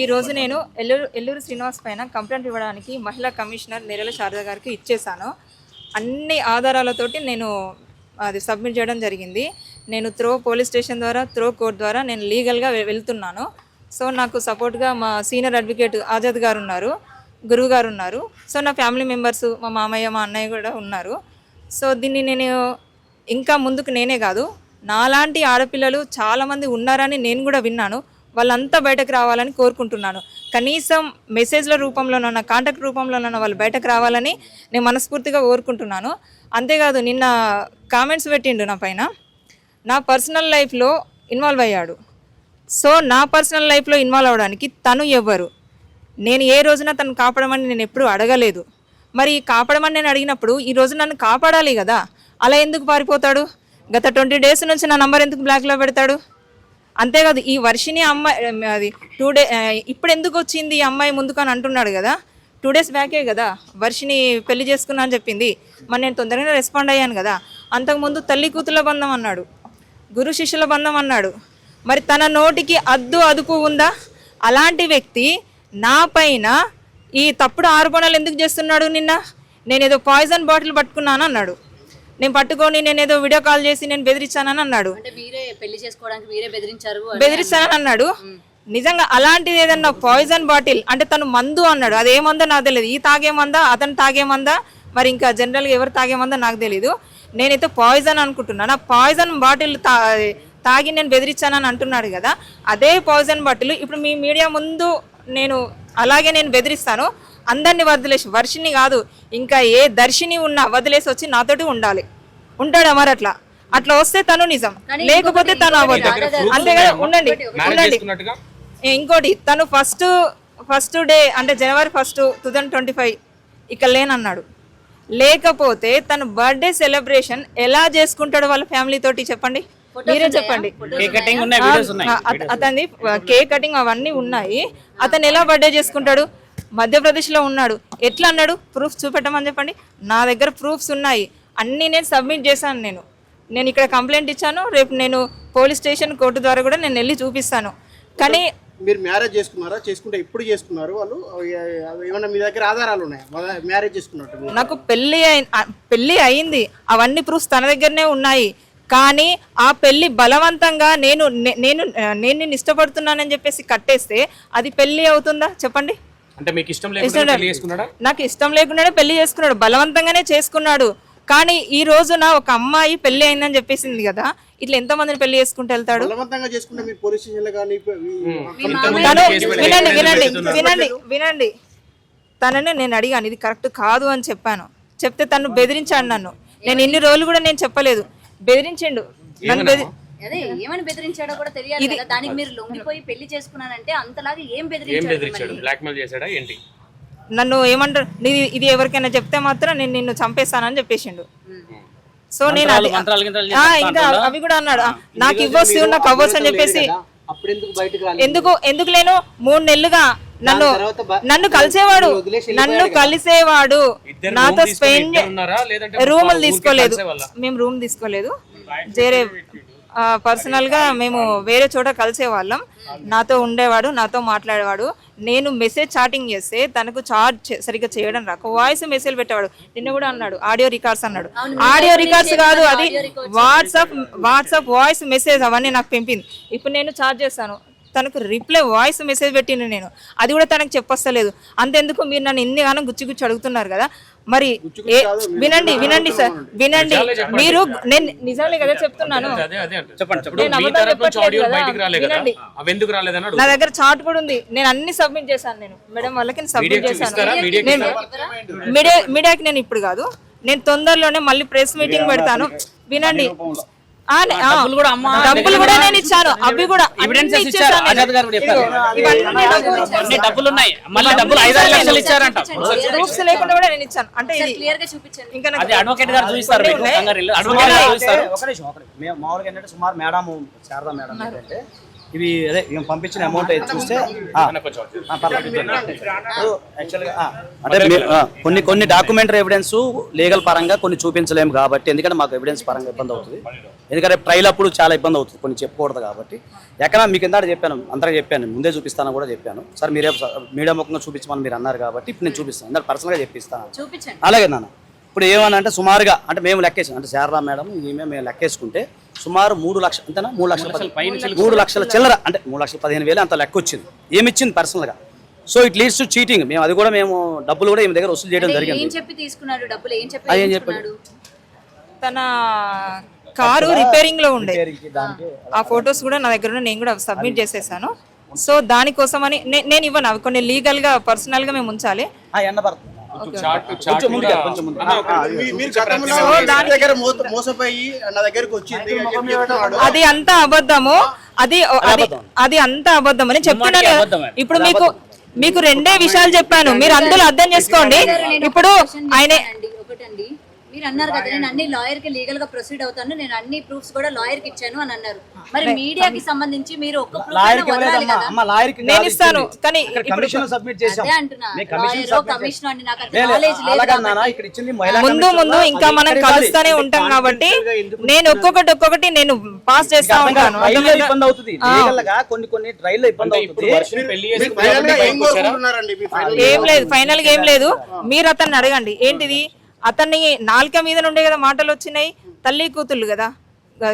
ఈ రోజు నేను ఎల్లూరు ఎల్లూరు శ్రీనివాస్ పైన కంప్లైంట్ ఇవ్వడానికి మహిళా కమిషనర్ నేరల శారద గారికి ఇచ్చేసాను అన్ని ఆధారాలతోటి నేను అది సబ్మిట్ చేయడం జరిగింది. నేను త్రో పోలీస్ స్టేషన్ ద్వారా త్రో కోర్ట్ ద్వారా నేను లీగల్గా వెళ్తున్నాను. సో నాకు సపోర్ట్గా మా సీనియర్ అడ్వకేట్ ఆజాద్ గారు ఉన్నారు గురువు గారు ఉన్నారు. సో నా ఫ్యామిలీ మెంబర్స్ మా మామయ్య మా అన్నయ్య కూడా ఉన్నారు. సో దీన్ని నేను ఇంకా ముందుకు నేనే కాదు. నాలాంటి ఆడపిల్లలు చాలామంది ఉన్నారని నేను కూడా విన్నాను. వాళ్ళంతా బయటకు రావాలని కోరుకుంటున్నాను. కనీసం మెసేజ్ల రూపంలోనన్నా కాంటాక్ట్ రూపంలోనన్నా వాళ్ళు బయటకు రావాలని నేను మనస్ఫూర్తిగా కోరుకుంటున్నాను. అంతేకాదు నిన్న కామెంట్స్ పెట్టిండు నా పైన నా పర్సనల్ లైఫ్లో ఇన్వాల్వ్ అయ్యాడు. సో నా పర్సనల్ లైఫ్లో ఇన్వాల్వ్ అవ్వడానికి తను ఎవ్వరు. నేను ఏ రోజున తను కాపాడమని నేను ఎప్పుడూ అడగలేదు. మరి కాపాడమని నేను అడిగినప్పుడు ఈ రోజు నన్ను కాపాడాలి కదా? అలా ఎందుకు పారిపోతాడు? గత ట్వంటీ డేస్ నుంచి నా నంబర్ ఎందుకు బ్లాక్లో పెడతాడు? అంతేకాదు ఈ వర్షిని అమ్మాయి అది టూ డే ఇప్పుడు ఎందుకు వచ్చింది ఈ అమ్మాయి ముందుకు అని అంటున్నాడు కదా టూ డేస్ బ్యాకే కదా వర్షిని పెళ్ళి చేసుకున్నా అని చెప్పింది. మరి నేను తొందరగానే రెస్పాండ్ అయ్యాను కదా అంతకుముందు తల్లి కూతుల బంధం అన్నాడు గురు శిష్యుల బంధం అన్నాడు. మరి తన నోటికి అద్దు అదుపు ఉందా? అలాంటి వ్యక్తి నా పైన ఈ తప్పుడు ఆరోపణలు ఎందుకు చేస్తున్నాడు నిన్న? నేను ఏదో పాయిజన్ బాటిల్ పట్టుకున్నాను అన్నాడు. నేను పట్టుకొని నేను ఏదో వీడియో కాల్ చేసి నేను బెదిరించానని అన్నాడు. అంటే మీరే పెళ్ళి చేసుకోవడానికి మీరే బెదిరించారు అని బెదిరిస్తానని అన్నాడు. నిజంగా అలాంటిది ఏదన్నా పాయిజన్ బాటిల్ అంటే తను మందు అన్నాడు. అది ఏమందో నాకు తెలియదు. ఈ తాగే మందా అతను తాగే మందా మరి ఇంకా జనరల్గా ఎవరు తాగే మందో నాకు తెలియదు నేనైతే పాయిజన్ అనుకుంటున్నాను. ఆ పాయిజన్ బాటిల్ తా తాగి నేను బెదిరించానని అంటున్నాడు కదా. అదే పాయిజన్ బాటిల్ ఇప్పుడు మీ మీడియా ముందు నేను అలాగే నేను బెదిరిస్తాను. అందరిని వదిలేసి వర్షిని కాదు ఇంకా ఏ దర్శిని ఉన్నా వదిలేసి వచ్చి నాతోటి ఉండాలి. ఉంటాడా మరి అట్లా? అట్లా వస్తే తను నిజం. లేకపోతే తను అవ్వదు అంతేగా ఉండండి ఉండండి. చేసుకున్నట్టుగా? ఏ, ఇంకోటి తను ఫస్ట్ ఫస్ట్ డే అంటే January first two thousand twenty five ఇక లేనన్నాడు. లేకపోతే తను బర్త్డే సెలబ్రేషన్ ఎలా చేసుకుంటాడు వాళ్ళ ఫ్యామిలీ తోటి చెప్పండి? మీరే చెప్పండి. అత- అతనిది కేక్ కటింగ్ అవన్నీ ఉన్నాయి. అతను ఎలా బర్త్డే చేసుకుంటాడు? మధ్యప్రదేశ్లో ఉన్నాడు. ఎట్లా అన్నాడు? ప్రూఫ్ చూపెట్టమని చెప్పండి. నా దగ్గర ప్రూఫ్స్ ఉన్నాయి. అన్నీ నేను సబ్మిట్ చేశాను నేను. నేను ఇక్కడ కంప్లైంట్ ఇచ్చాను రేపు నేను పోలీస్ స్టేషన్ కోర్టు ద్వారా కూడా నేను వెళ్ళి చూపిస్తాను. కానీ మీరు మ్యారేజ్ చేసుకున్నారా? చేసుకుంటే ఇప్పుడు చేసుకున్నారు వాళ్ళు? ఏమన్నా మీ దగ్గర ఆధారాలు ఉన్నాయా? మ్యారేజ్ చేసుకున్నట్టు? నాకు ఆ, పెళ్ళి అయింది. అవన్నీ ప్రూఫ్స్ తన దగ్గరనే ఉన్నాయి. కానీ ఆ పెళ్ళి బలవంతంగా నేను నేను నేను నిన్ను ఇష్టపడుతున్నానని చెప్పేసి కట్టేస్తే అది పెళ్ళి అవుతుందా? చెప్పండి. అంటే మీకు ఇష్టం లేకుండా పెళ్ళి చేసుకున్నాడా? నాకు ఇష్టం లేకుండానే పెళ్ళి చేసుకున్నాడు. బలవంతంగానే చేసుకున్నాడు. కానీ ఈ రోజున ఒక అమ్మాయి పెళ్ళి అయిందని చెప్పేసింది కదా ఇట్లా ఎంతమందిని పెళ్ళి చేసుకుంటూ వెళ్తాడు? వినండి వినండి. వినండి వినండి. తనని నేను అడిగాను ఇది కరెక్ట్ కాదు అని చెప్పాను. చెప్తే తను బెదిరించాడు నన్ను. నేను ఇన్ని రోజులు కూడా నేను చెప్పలేదు. బెదిరించిండు. నన్ను బెదిరి అదే ఏమని బెదిరించాడో కూడా తెలియాలి కదా. దానికి మీరు లొంగిపోయి పెళ్ళి చేసుకున్నానంటే అంతలాగా ఏం ఏం బెదిరించాడు బెదిరించాడు? బ్లాక్ మెయిల్ చేశాడా ఏంటి? నన్ను ఏమంటారు? ఇది ఎవరికైనా చెప్తే మాత్రం నేను నిన్ను చంపేస్తానని చెప్పేసిండు. సో నేను అది ఇంకా అవి కూడా అన్నాడు. నాకు ఇవ్వచ్చు నాకు అవ్వచ్చు అని చెప్పేసి అప్పుడు ఎందుకు బయటకు రాలేదు? ఎందుకు ఎందుకు లేను? మూడు నెలలుగా నన్ను నన్ను కలిసేవాడు. నన్ను కలిసేవాడు. నాతో స్పెండ్ ఇద్దరు ఉన్నారా? లేదంటే రూములు ఊరికే తీసుకోలేదు? మేము రూమ్ తీసుకోలేదు. వేరే పర్సనల్గా మేము వేరే చోట కలిసే వాళ్ళం నాతో ఉండేవాడు నాతో మాట్లాడేవాడు. నేను మెసేజ్ చాటింగ్ చేస్తే తనకు చార్జ్ సరిగ్గా చేయడం రాక వాయిస్ మెసేజ్ పెట్టేవాడు. నిన్న కూడా అన్నాడు ఆడియో రికార్డ్స్ అన్నాడు. ఆడియో రికార్డ్స్ కాదు అది వాట్సాప్ వాట్సాప్ వాయిస్ మెసేజ్ అవన్నీ నాకు పంపింది. ఇప్పుడు నేను చార్జ్ చేస్తాను. తనకు రిప్లై వాయిస్ మెసేజ్ పెట్టిండు నేను. అది కూడా తనకు చెప్పొస్తలేదు. అంతెందుకు మీరు నన్ను ఇన్ని గానం గుచ్చి గుచ్చి అడుగుతున్నారు కదా. మరి ఏ వినండి వినండి సార్ వినండి. మీరు నేను నిజాలే కదా చెప్తున్నాను. వినండి. నా దగ్గర చార్ట్ కూడా ఉంది. నేను అన్ని సబ్మిట్ చేశాను నేను. మేడం వాళ్ళకి సబ్మిట్ చేశాను. నేను మీడియా మీడియాకి నేను ఇప్పుడు కాదు. నేను తొందరలోనే మళ్ళీ ప్రెస్ మీటింగ్ పెడతాను. వినండి. డబ్బులు కూడా అమ్మ డబ్బులు కూడా నేను ఇచ్చాను. అవి కూడా ఎవిడెన్సెస్ అన్ని ఇచ్చారు. ఆజాద్ గారు డబ్బులు అన్ని డబ్బులు ఉన్నాయి. మళ్ళీ డబ్బులు ఐదారు లక్షలు ఇచ్చారంట. ప్రూఫ్స్ లేకుండా కూడా నేను ఇచ్చాను. అంటే ఇది క్లియర్గా చూపించండి. ఇంకా అది అడ్వకేట్ గారు చూపిస్తారు అడ్వకేట్ గారు చూపిస్తారు. ఒక నిమిషం ఒక నిమిషం. మే- మామూలుగా ఏంటంటే సుమారు మేడం శారదా మేడం ఏంటంటే ఇవి అదే మేము పంపించిన అమౌంట్ చూస్తే యాక్చువల్గా అంటే కొన్ని కొన్ని డాక్యుమెంటరీ ఎవిడెన్స్ లీగల్ పరంగా కొన్ని చూపించలేము కాబట్టి ఎందుకంటే మాకు ఎవిడెన్స్ పరంగా ఇబ్బంది అవుతుంది. ఎందుకంటే ట్రైల్ అప్పుడు చాలా ఇబ్బంది అవుతుంది కొన్ని చెప్పకూడదు కాబట్టి. ఎక్కడ మీకు ఇందాక చెప్పాను అందరికీ చెప్పాను ముందే చూపిస్తాను కూడా చెప్పాను. సార్ మీరే మీడియా ముఖంగా చూపించమని మీరు అన్నారు కాబట్టి ఇప్పుడు నేను చూపిస్తాను. అందరు పర్సనల్గా చెప్పిస్తాను. చూపించండి. అలాగే నాన్న. ఇప్పుడు ఏమని అంటే సుమారుగా అంటే మేము లెక్కేసాం. అంటే శారదా మేడం ఈమె మేము లెక్కేసుకుంటే సుమారు మూడు లక్షలు అంతేనా? మూడు లక్షల మూడు లక్షల చిల్లర అంటే మూడు లక్షల పదిహేను వేలు అంత లెక్క వచ్చింది ఏమి ఇచ్చింది పర్సనల్గా? So it leads to cheating. మేము అది కూడా మేము డబ్బులు కూడా ఈమె దగ్గర వసూలు చేయడం జరిగింది. ఏం చెప్పి తీసుకున్నాడు డబ్బులు? ఏం చెప్పి అది ఏం తీసుకున్నాడు? తన కారు రిపేరింగ్లో ఉండే. ఆ ఫొటోస్ కూడా నా దగ్గర. నేను కూడా సబ్మిట్ చేసేసాను. సో దానికోసమని నే- నేను ఇవ్వను. అవి కొన్ని లీగల్గా పర్సనల్గా మేము ఉంచాలి మోసపోయి నా దగ్గరకు వచ్చింది. అది అంత అబద్ధము? అది అది అది అంత అబద్ధం అని చెప్తున్నాను. ఇప్పుడు మీకు మీకు రెండే విషయాలు చెప్పాను. మీరు అందులో అర్థం చేసుకోండి. ఇప్పుడు ఆయన ఒకటండి. మీరు అన్నారు కదా నేను అన్ని లాయర్కి లీగల్గా ప్రొసీడ్ అవుతాను నేను అన్ని ప్రూఫ్స్ కూడా లాయర్కి ఇచ్చాను అని అన్నారు. మరి మీడియాకి సంబంధించి మీరు ఒక్క నేను ఇస్తాను కానీ కమిషన్ సబ్మిట్ చేసాం అదే అంటున్నా నేను కమిషన్ లాయర్ submit కమిషన్ అండి నాకు అంత లేదు, నాలెడ్జ్ లేదు అలాగే నాన్న, కాబట్టి. ఇక్కడ ఇచ్చింది మహిళా ముందు ముందు ఇంకా మనం. కలుస్తూనే ఉంటాం కాబట్టి నేను ఒక్కొక్కటి ఒక్కొక్కటి నేను పాస్ చేస్తా ఉంటాను. ఇబ్బంది అవుతుంది. కొన్ని కొన్ని ఇబ్బంది అవుతుంది. ఏం లేదు ఫైనల్గా ఏం లేదు. మీరు అతన్ని అడగండి ఏంటిది? అతన్ని నాలుక మీద నుండే కదా మాటలు వచ్చినాయి. తల్లి కూతుళ్ళు కదా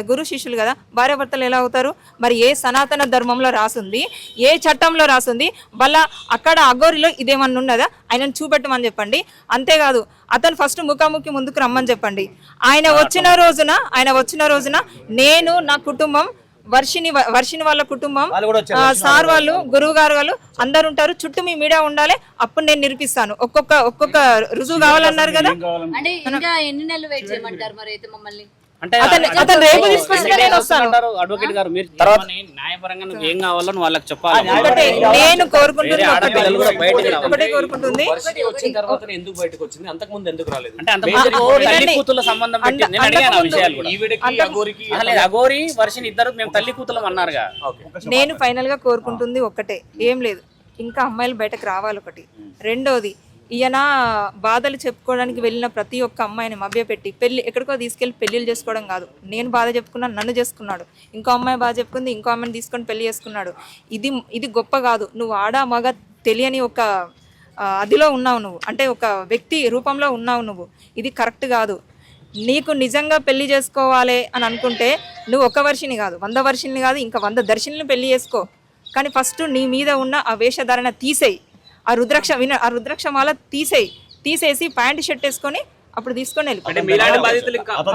గురు శిష్యులు కదా భార్యాభర్తలు ఎలా అవుతారు? మరి ఏ సనాతన ధర్మంలో రాసుంది ఏ చట్టంలో రాసుంది? వాళ్ళ అక్కడ అగోరిలో ఇదేమన్నా ఉన్నదా? ఆయనను చూపెట్టమని చెప్పండి. అంతేకాదు అతను ఫస్ట్ ముఖాముఖి ముందుకు రమ్మని చెప్పండి. ఆయన వచ్చిన రోజున ఆయన వచ్చిన రోజున నేను నా కుటుంబం వర్షిని వర్షిని వాళ్ళ కుటుంబం సార్ వాళ్ళు గురువు గారు వాళ్ళు అందరు ఉంటారు. చుట్టూ మీ మీడియా ఉండాలి. అప్పుడు నేను నిరూపిస్తాను. ఒక్కొక్క ఒక్కొక్క రుజువు కావాలన్నారు కదా. అంటే ఇంకా ఎన్ని నెలలు వెయిట్ చేయమంటారు మరి అయితే మమ్మల్ని? అంటే అతను- అతను రేపు తీసుకొస్తే నేను వస్తాను. అంటారు అడ్వకేట్ గారు? మీరు చెప్పమని న్యాయపరంగా నువ్వు ఏం కావాలో నువ్వు వాళ్ళకి చెప్పాలి. ఒకటే నేను కోరుకుంటుంది ఒకటే. ఆడపిల్లలు కూడా బయటికి. ఒకటే కోరుకుంటుంది. వచ్చిన తర్వాత ఎందుకు బయటకు వచ్చింది? అంతకు ముందు ఎందుకు రాలేదు? అంటే అంత తల్లి. కూతుల సంబంధం పెట్టి అంత- నేను అడిగాను ఆ అంతకుముందు- విషయాలు కూడా. ఈవిడకి అగోరికి అసలు లేదు, అగోరి వర్షిని ఇద్దరు మేము తల్లి కూతులం అన్నారుగా. నేను ఫైనల్గా కోరుకుంటుంది ఒక్కటే ఏం లేదు. ఇంకా అమ్మాయిలు బయటకు రావాలి ఒకటి. రెండోది ఈయన బాధలు చెప్పుకోవడానికి వెళ్ళిన ప్రతి ఒక్క అమ్మాయిని మభ్యపెట్టి పెళ్ళి ఎక్కడికో తీసుకెళ్ళి పెళ్ళిళ్ళు చేసుకోవడం కాదు. నేను బాధ చెప్పుకున్నాను నన్ను చేసుకున్నాడు. ఇంకో అమ్మాయి బాధ చెప్పుకుంది ఇంకో అమ్మాయిని తీసుకొని పెళ్ళి చేసుకున్నాడు. ఇది ఇది గొప్ప కాదు. నువ్వు ఆడ మగ తెలియని ఒక అదిలో ఉన్నావు నువ్వు. అంటే ఒక వ్యక్తి రూపంలో ఉన్నావు నువ్వు. ఇది కరెక్ట్ కాదు. నీకు నిజంగా పెళ్ళి చేసుకోవాలి అని అనుకుంటే నువ్వు ఒక వర్షిని కాదు. వంద వర్షిని కాదు ఇంకా వంద దర్శిని పెళ్ళి చేసుకో. కానీ ఫస్ట్ నీ మీద ఉన్న ఆ వేషధారణ తీసేయి. ఆ రుద్రాక్ష విన ఆ రుద్రాక్ష మాల తీసేయి. తీసేసి ప్యాంట్ షర్ట్ వేసుకొని అప్పుడు తీసుకొని వెళ్ళిపో. అంటే మీలాంటి బాధితులు ఇంకా అమ్మ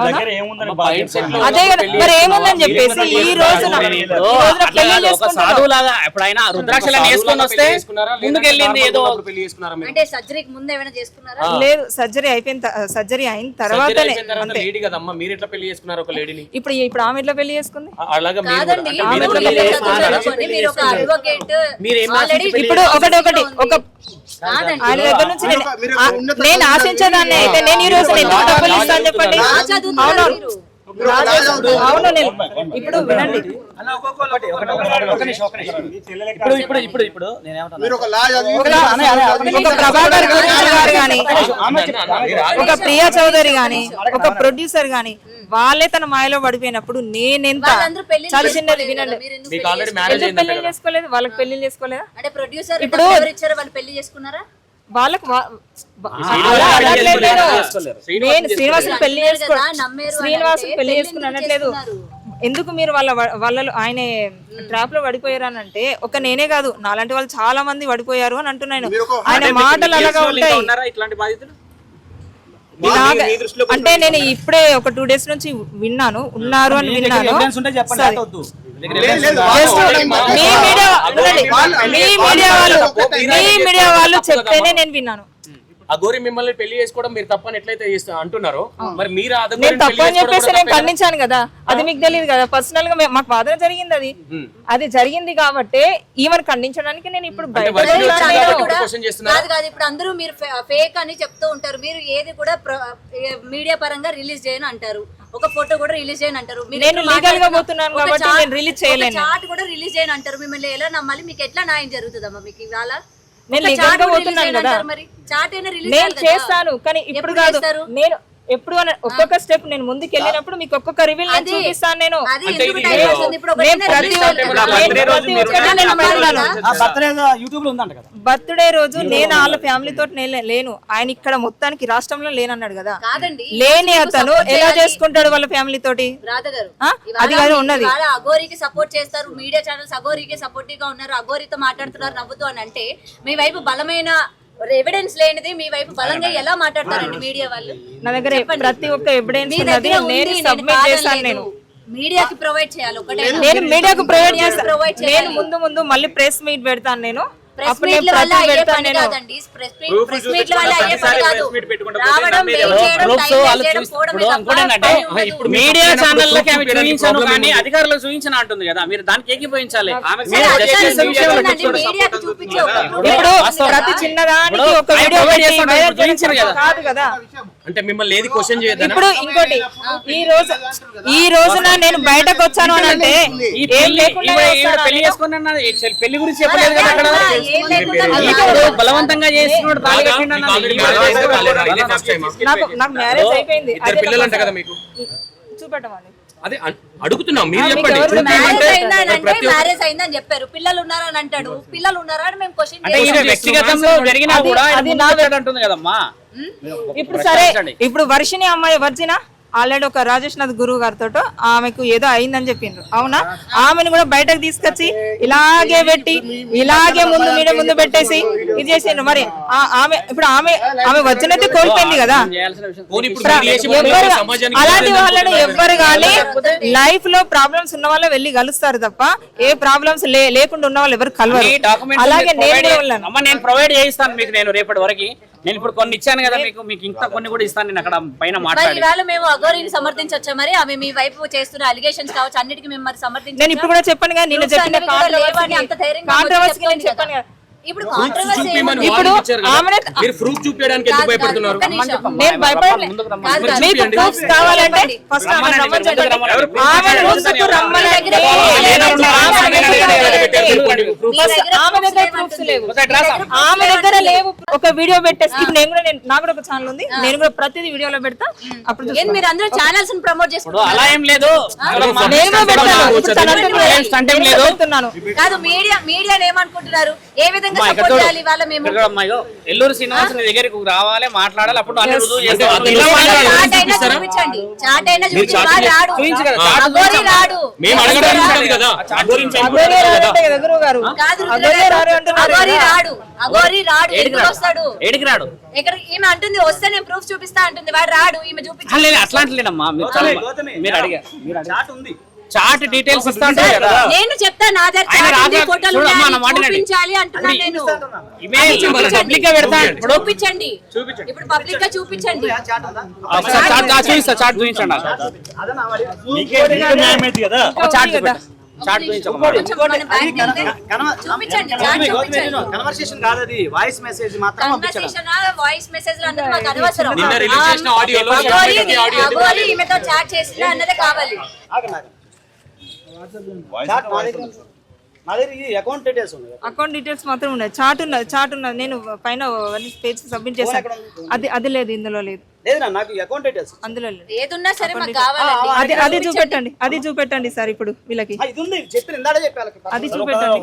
పైన set లో అదే కదా పెళ్ళి మరి చేసుకున్నావా? ఏముందని చెప్పేసి ఈ? రోజున ఇప్పుడు రుద్రాక్షలను వేసుకొని వస్తే ముందుకెళ్ళింది ఏదో? అంటే సర్జరీకి ముందు ఏమైనా చేసుకున్నారా? లేదు సర్జరీ అయిపోయిన సర్జరీ అయిన తర్వాతనే తర్వాత అంతే. లేడీ కదమ్మా మీరు ఎట్లా పెళ్ళి చేసుకున్నారు ఒక లేడీని? ఇప్పుడు ఇప్పుడు ఆమె ఎట్లా పెళ్ళి చేసుకుంది? అలాగా ఇప్పుడు ఒకటి ఒకటి ఒక కాదండి ఆయన దగ్గర నుంచి నేను ఆశించేదాన్ని అయితే నేను ఈ రోజు ఎందుకు డబ్బులు ఇస్తాను చెప్పండి. అవును. నేను ఇప్పుడు వినండి. ఒక. ఇప్పుడు ఇప్పుడు ఇప్పుడు ఇప్పుడు ప్రభాకర్ గారు గాని ప్రియా చౌదరి గాని ఒక ప్రొడ్యూసర్ గాని వాళ్ళే తన మాయలో పడిపోయినప్పుడు నేనెంత వాళ్ళందరూ పెళ్ళి చాలా చిన్నది వినండి. పెళ్ళి ఆల్రెడీ మ్యారేజ్ ఎందుకు అయిందంట పెళ్ళి కదా. చేసుకోలేదు? వాళ్ళకి పెళ్ళి చేసుకోలేదా? అంటే ప్రొడ్యూసర్ ఇప్పుడు- ఇప్పుడు ఎవరు ఇచ్చారో వాళ్ళు పెళ్ళి చేసుకున్నారా? వాళ్ళకు నేను. శ్రీనివాసుని పెళ్ళి అని శ్రీనివాసుని అంటే పెళ్ళి చేసుకుని ఎందుకు అనట్లేదు? ఎందుకు మీరు వాళ్ళ వాళ్ళలో ఆయన ట్రాప్లో పడిపోయారనంటే ఒక నేనే కాదు. నాలాంటి వాళ్ళు చాలా మంది పడిపోయారు అని అంటున్నాను ఆయన అంటే మాటలు అలాగా వాళ్ళు ఉంటాయి ఉన్నారా ఇట్లాంటి బాధితులు ఇలాగ- మీ దృష్టిలో అంటే నేను ఇప్పుడే ఒక టూ డేస్ నుంచి విన్నాను ఉన్నారు అని విన్నాను. మీడియా వాళ్ళు మీ మీడియా వాళ్ళు చెప్తేనే నేను విన్నాను. అగోరి మిమ్మల్ని పెళ్ళి చేసుకోవడం మీరు తప్పని ఎట్లయితే చేస్తా- అంటున్నారో మరి మీరు ఆ నేను తప్పు అని చెప్పేసి నేను? ఖండించాను కదా. అది మీకు తెలియదు కదా. పర్సనల్గా మే- మాకు వాదన జరిగింది అది. అది జరిగింది కాబట్టి ఈమెను ఖండించడానికి నేను ఇప్పుడు? కాదు కాదు. ఇప్పుడు అందరూ మీరు ఫేక్ అని చెప్తూ ఉంటారు. మీరు ఏది కూడా మీడియా పరంగా రిలీజ్ చేయను అంటారు. ఒక ఫోటో కూడా రిలీజ్ చేయని అంటారు. మీరు నేను legal గా? పోతున్నాను కాబట్టి నేను release చేయలేను. చాట్ కూడా రిలీజ్ చేయని అంటారు. మిమ్మల్ని ఎలా నమ్మాలి? మీకు ఎట్లా న్యాయం జరుగుతుందమ్మా మీకు ఇవాళ? నేను గా పోతున్నాను కదా. నేను చేస్తాను కానీ ఇప్పుడు కాదు? నేను ఎప్పుడు ఒక్కొక్క స్టెప్ నేను ముందుకు వెళ్ళినప్పుడు మీకు ఒక్కొక్క రివీల్ నేను చూపిస్తాను నేను. బర్త్డే యూట్యూబ్లో ఉందంట కదా. బర్త్డే రోజు నేను వాళ్ళ ఫ్యామిలీ తోటి నేను లేను. ఆయన ఇక్కడ మొత్తానికి రాష్ట్రంలో లేనన్నాడు కదా. కాదండి. లేని అతను ఎలా. చేసుకుంటాడు వాళ్ళ ఫ్యామిలీ తోటి? అది కాదు ఉన్నది. అఘోరికి సపోర్ట్ చేస్తారు. మీడియా ఛానల్స్ అఘోరికి సపోర్టివ్గా ఉన్నారు. అఘోరితో మాట్లాడుతున్నారు నవ్వుతూ అని అంటే మీ వైపు బలమైన ఎవిడెన్స్ లేనిది మీ వైపు బలంగా ఎలా మాట్లాడతారండి మీడియా వాళ్ళు? నా దగ్గర ప్రతి ఒక్క ఎవిడెన్స్ ఉన్నది నేను సబ్మిట్ చేశాను. నేను. మీడియాకి ప్రొవైడ్ చేయాలి ఒకటే నేను మీడియాకు ప్రొవైడ్ చేస్తాను ప్రొవైడ్ నేను చేయాలి. ముందు ముందు మళ్ళీ ప్రెస్ మీట్ పెడతాను నేను. ప్రెస్ మీట్ల వల్ల అయ్యే పని కాదండి ప్రెస్ మీట్ ప్రెస్ మీట్ల వల్ల అయ్యే పని కాదు రావడం ఇప్పుడు మీడియా ఛానళ్ళకి ఆమె చూపించాను కానీ. అధికారులకు చూపించిన అంటుంది కదా మీరు దానికి ఏకీభవించాలి ఇప్పుడు ప్రతి? చిన్నదానికి ఒక వీడియో. కాదు కదా అంటే మిమ్మల్ని ఏది క్వశ్చన్ చేయొద్దనా? ఇప్పుడు ఇంకోటి. ఈ రోజు ఈ రోజున నేను బయటకు వచ్చాను అని అంటే ఈ ఏం పెళ్ళి లేకుండా వస్తానా పెళ్ళి గురించి చెప్పలేదు కదా అక్కడ? ఇప్పుడు బలవంతంగా చేస్తున్నాడు? నాకు నాకు మ్యారేజ్ అయిపోయింది. ఇద్దరు పిల్లలు అంట కదా మీకు? చూపెట్టమని. అదే అన్- అడుగుతున్నాం మీరు చెప్పండి. మ్యారేజ్ అయిందని చెప్పారు. పిల్లలు ఉన్నారని అంటాడు. పిల్లలు ఉన్నారా అని మేము క్వశ్చన్. వ్యక్తిగతంలో జరిగినా కూడా అది నా అంటుంది కదమ్మా. ఇప్పుడు సరే. ఇప్పుడు వర్షిని అమ్మాయి వర్జిన? ఆల్రెడీ ఒక రాజేష్ నాథ్ గురువు గారితో ఆమెకు ఏదో అయిందని చెప్పిండ్రు. అవునా? ఆమెను కూడా బయటకు తీసుకొచ్చి ఇలాగే పెట్టి ఇలాగే ముందు మీడియా ముందు పెట్టేసి ఇది చేసిండ్రు. మరి ఆ- ఆమె ఇప్పుడు ఆమె ఆమె వచ్చినైతే కోల్పోయింది కదా. అలాంటి వాళ్ళని ఎవ్వరు కానీ లైఫ్లో ప్రాబ్లమ్స్ ఉన్న వాళ్ళే వెళ్ళి కలుస్తారు తప్ప ఏ ప్రాబ్లమ్స్ లేకుండా ఉన్న వాళ్ళు ఎవరు కలవరు. అలాగే నేను ప్రొవైడ్ చేయిస్తాను మీకు నేను రేపటి వరకు. నేను ఇప్పుడు కొన్ని ఇచ్చాను కదా మీకు మీకు ఇంకా కొన్ని కూడా ఇస్తాను నేను అక్కడ పైన మరి మాట్లాడి. ఇవాళ మేము అగోరిని సమర్థించవచ్చా మరి? అవి మీ వైపు చేస్తున్న అలిగేషన్స్ కావచ్చు అన్నిటికీ మేము మరి సమర్థించ నేను ఇప్పుడు కూడా చెప్పాను కదా నిన్న చెప్పిన అంత ధైర్యంగా కాంట్రవర్సీ నేను చెప్పాను కదా. ఇప్పుడు మీరు ప్రూఫ్ చూపించడానికి ఎందుకు భయపడుతున్నారు. నేను. మీకు. ప్రూఫ్స్ కావాలంటే. ఫస్ట్ ఆమె ఆమె ముందుకు ఆమె దగ్గర ప్రూఫ్స్? లేవు. ఆమె దగ్గర ఒక వీడియో పెట్టేసి నేను కూడా నేను నాకు కూడా ఒక ఛానల్ ఉంది. నేను కూడా ప్రతిదీ వీడియోలో పెడతా. అప్పుడు. మీరు అందరూ ఛానల్స్ ప్రమోట్ చేసుకుంటారు అలా ఏం లేదు. నేను పెడతాను. కాదు మీడియా మీడియా ఏమనుకుంటున్నారు ఏ విధంగా సపోర్ట్. చేయాలి? ఇవాళ మేము ఎల్లూరు శ్రీనివాస్ నీ దగ్గరికి రావాలి మాట్లాడాలి అప్పుడు అన్ని రుజువు. చాట్ అయినా? చూపించండి. రాడు. అగోరి. రాడు. మేము అడగడానికి గురించి గారు. అగోరే. రాడు. అగోరి రాడు. వస్తాడు? రాడు? ఈమె అంటుంది వస్తే నేను ప్రూఫ్ చూపిస్తా అంటుంది. వాడు రాడు ఈమె ఆ, చూపించి లేదు అట్లాంటిలేనమ్మా మీరు చాలా- మీరు అడిగారు. చాట్ ఉంది. చాట్ డీటెయిల్స్ ఇస్తా నేను చెప్తా నా దగ్గర ఆయన చాట్ ఉంది, రాగా- ఫోటోలు. చూపించాలి అంటున్నా నేను. ఇమేజ్ చూపించండి. పబ్లిక్గా పెడతా ఇప్పుడు చూపించండి. ఇప్పుడు పబ్లిక్గా చూపించండి. ఒకసారి చాట్ చూపిస్తా చాట్ చూపించండి చాట్ కన్వర్సేషన్ కాదు? అది. వాయిస్ మెసేజ్ మాత్రం వాయిస్ మెసేజ్ చేసిన ఆడియోలో ఈమెతో చాట్ చేసిందా అన్నదే కావాలి. నా దగ్గర డీటెయిల్స్ అకౌంట్ డీటెయిల్స్ మాత్రం ఉన్నాయి. చాట్ ఉన్నది చాట్ ఉన్నది. నేను పైన పేజ్ సబ్మిట్ చేశాను అది అది లేదు ఇందులో లేదు. లేదు నాకు ఈ అకౌంట్ డీటెయిల్స్ అందులో లేదు. ఏదున్నా సరే మాకు కావాలండి అది అది చూపెట్టండి అది చూపెట్టండి సార్ ఇప్పుడు వీళ్ళకి. ఇది ఉంది చెప్పిన ఇందాడే చెప్పాలి. అది చూపెట్టండి.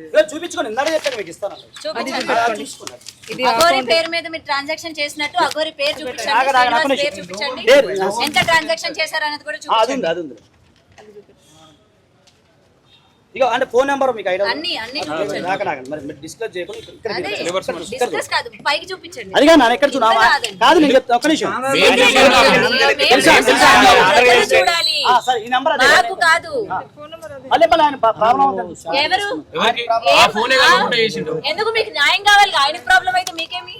ఇదిగో చూపించుకోండి ఇందాడే చెప్పాను మీకు ఇస్తాను. చూపించండి. ఇది అగోరి పేరు మీద మీరు ట్రాన్సాక్షన్ చేసినట్టు అగోరి పేరు చూపించండి. చూపించండి. ఎంత ట్రాన్సాక్షన్ చేశారనేది కూడా ఆ, అది చూపించండి. ఉంది అది ఉంది. ఇక అంటే ఫోన్ నెంబర్ మీకు ఐడియా అన్ని అన్ని నాకు నాకు మరి డిస్కస్ చేయకుండా ఇక్కడ- డిస్కస్ కాదు పైకి చూపించండి. అది కాదు నాన్న ఎక్కడ చూడ ఇక్కడ కాదండి. కాదు నేను చెప్తా ఒక్క నిమిషం. చూడాలి సరే ఈ నెంబర్ అదే మాకు కాదు. మళ్ళీ మళ్ళీ ఆయన ప్రాబ్లం అవుతుంది. ఎవరు? ఎవరికి? ఆ ఫోనే కాకుండా చేసిండు. ఎందుకు మీకు న్యాయం కావాలి? ఆయనకి ప్రాబ్లం అయితే మీకేమి?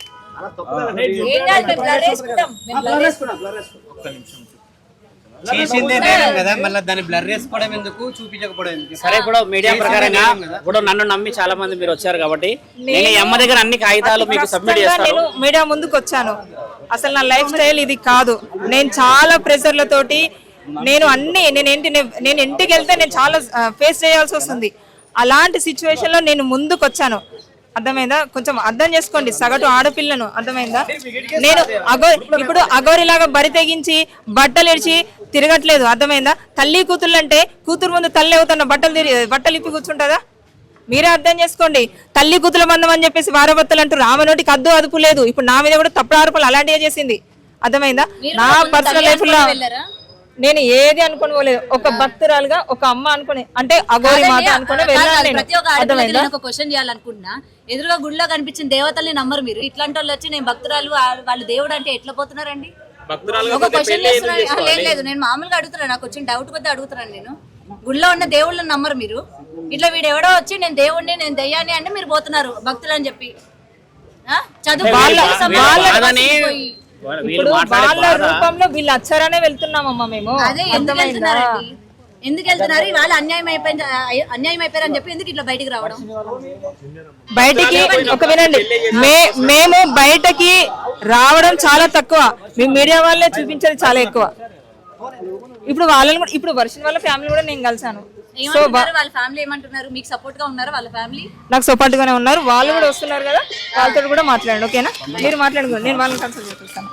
ఏం కాదు మేము వేసుకుంటాం చేసిందే నేరం కదా మళ్ళీ దాన్ని బ్లర్ చేసుకోవడం ఎందుకు? చూపించకపోవడం ఎందుకు? సరే ఇప్పుడు మీడియా ప్రకారంగా ఇప్పుడు నన్ను నమ్మి చాలా మంది మీరు వచ్చారు కాబట్టి నేను అమ్మ దగ్గర అన్ని కాగితాలు మీకు సబ్మిట్ చేస్తాను. నేను మీడియా ముందుకు వచ్చాను. అసలు నా లైఫ్ స్టైల్ ఇది కాదు. నేను చాలా ప్రెషర్లతోటి నేను అన్ని నేను ఏంటి నేను ఇంటికి వెళ్తే నేను చాలా ఫేస్ చేయాల్సి వస్తుంది. అలాంటి సిచ్యువేషన్లో నేను ముందుకు వచ్చాను. అర్థమైందా? కొంచెం అర్థం చేసుకోండి. సగటు ఆడపిల్లను. అర్థమైందా? నేను అగో ఇప్పుడు అగోరిలాగా బరి తెగించి బట్టలు ఇడిచి తిరగట్లేదు. అర్థమైందా? తల్లి కూతుళ్ళు అంటే కూతురు ముందు తల్లి అవుతున్న బట్టలు తిరిగి బట్టలు ఇప్పి కూర్చుంటుందా? మీరే అర్థం చేసుకోండి. తల్లి కూతుల మందం అని చెప్పేసి వారభర్తలు అంటూ రామ నోటికి అద్దు అదుపు లేదు. ఇప్పుడు నా మీద కూడా తప్పుడు ఆరోపణలు అలాంటివే చేసింది. అర్థమైందా? నా పర్సనల్ లైఫ్లో? నేను ఏది అనుకుని పోలేదు. ఒక భక్తురాలుగా ఒక అమ్మ అనుకుని అంటే అగోరి కాదండి, అనుకుని ప్రతి ఒక్క ఆడపిల్లకి అర్థమైందా? నేను ఒక క్వశ్చన్ చేయాలనుకుంటున్నా. ఎదురుగా గుడిలో కనిపించిన దేవతల్ని నమ్మరు మీరు. ఇట్లాంటి వాళ్ళు వచ్చి నేను భక్తురాలు వాళ్ళు దేవుడు అంటే ఎట్లా పోతున్నారండి? భక్తురాలు ఒక క్వశ్చన్ చేస్తున్నాను ఆ, లేదు లేదు నేను మామూలుగా అడుగుతున్నాను నాకు వచ్చిన డౌట్ కొద్ది అడుగుతున్నాను నేను. గుడిలో ఉన్న దేవుళ్ళని నమ్మరు మీరు. ఇట్లా వీడు ఎవడో వచ్చి నేను దేవుడిని నేను దయ్యాన్ని అంటే మీరు పోతున్నారు భక్తులు అని చెప్పి? చదువు ఇప్పుడు వాళ్ళ రూపంలో వీళ్ళు వచ్చారనే వెళ్తున్నామమ్మా మేము. అదే ఎందుకు వెళ్తున్నారండి? ఎందుకు వెళ్తున్నారు? వాళ్ళు అన్యాయం అయిపోయింది అన్యాయం అయిపోయారని చెప్పి ఎందుకు ఇట్లా బయటికి రావడం? బయటికి ఒక వినండి. మే మేము బయటకి రావడం చాలా తక్కువ. మేము మీడియా వాళ్ళే చూపించేది చాలా ఎక్కువ. ఇప్పుడు వాళ్ళని కూడా ఇప్పుడు వర్షం వాళ్ళ ఫ్యామిలీ కూడా నేను కలిసాను సో వాళ్ళ ఫ్యామిలీ ఏమంటున్నారు? మీకు సపోర్ట్గా ఉన్నారు వాళ్ళ ఫ్యామిలీ నాకు సపోర్ట్ గానే ఉన్నారు. వాళ్ళు కూడా వస్తున్నారు కదా. వాళ్ళతో కూడా మాట్లాడండి ఓకేనా? మీరు మాట్లాడుకోండి. నేను వాళ్ళని కన్సల్ట్ చేస్తాను.